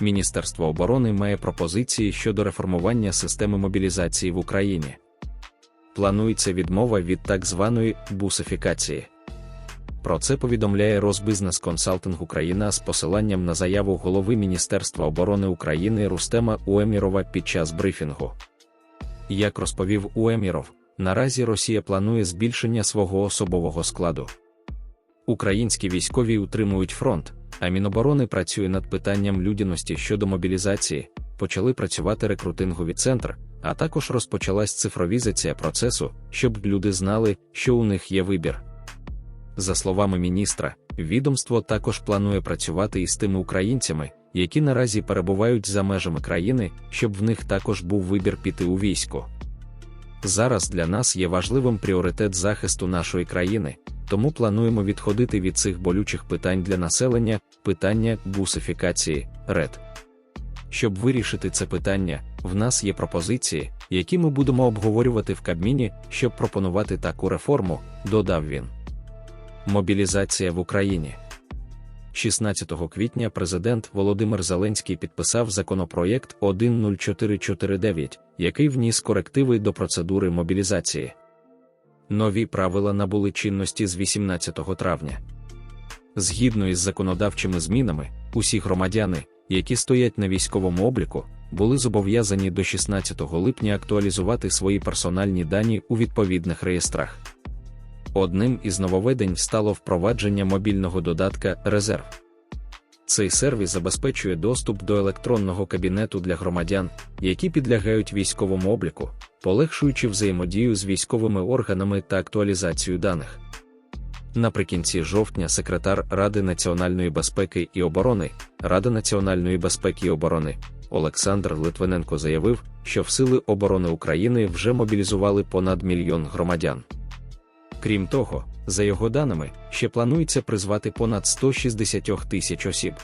Міністерство оборони має пропозиції щодо реформування системи мобілізації в Україні. Планується відмова від так званої бусифікації. Про це повідомляє Розбизнес Консалтинг Україна з посиланням на заяву голови Міністерства оборони України Рустема Уемірова під час брифінгу. Як розповів Уеміров, наразі Росія планує збільшення свого особового складу. Українські військові утримують фронт, а Міноборони працює над питанням людяності щодо мобілізації, почали працювати рекрутингові центр, а також розпочалась цифровізація процесу, щоб люди знали, що у них є вибір. За словами міністра, відомство також планує працювати із тими українцями, які наразі перебувають за межами країни, щоб в них також був вибір піти у військо. Зараз для нас є важливим пріоритет захисту нашої країни, тому плануємо відходити від цих болючих питань для населення, питання бусифікації, РЕД. Щоб вирішити це питання, в нас є пропозиції, які ми будемо обговорювати в Кабміні, щоб пропонувати таку реформу, додав він. Мобілізація в Україні. 16 квітня президент Володимир Зеленський підписав законопроєкт 10449, який вніс корективи до процедури мобілізації. Нові правила набули чинності з 18 травня. Згідно із законодавчими змінами, усі громадяни, які стоять на військовому обліку, були зобов'язані до 16 липня актуалізувати свої персональні дані у відповідних реєстрах. Одним із нововведень стало впровадження мобільного додатка Резерв. Цей сервіс забезпечує доступ до електронного кабінету для громадян, які підлягають військовому обліку, полегшуючи взаємодію з військовими органами та актуалізацію даних. Наприкінці жовтня секретар Ради національної безпеки і оборони, Рада національної безпеки і оборони Олександр Литвиненко заявив, що в Сили оборони України вже мобілізували понад мільйон громадян. Крім того, за його даними, ще планується призвати понад 160 тисяч осіб.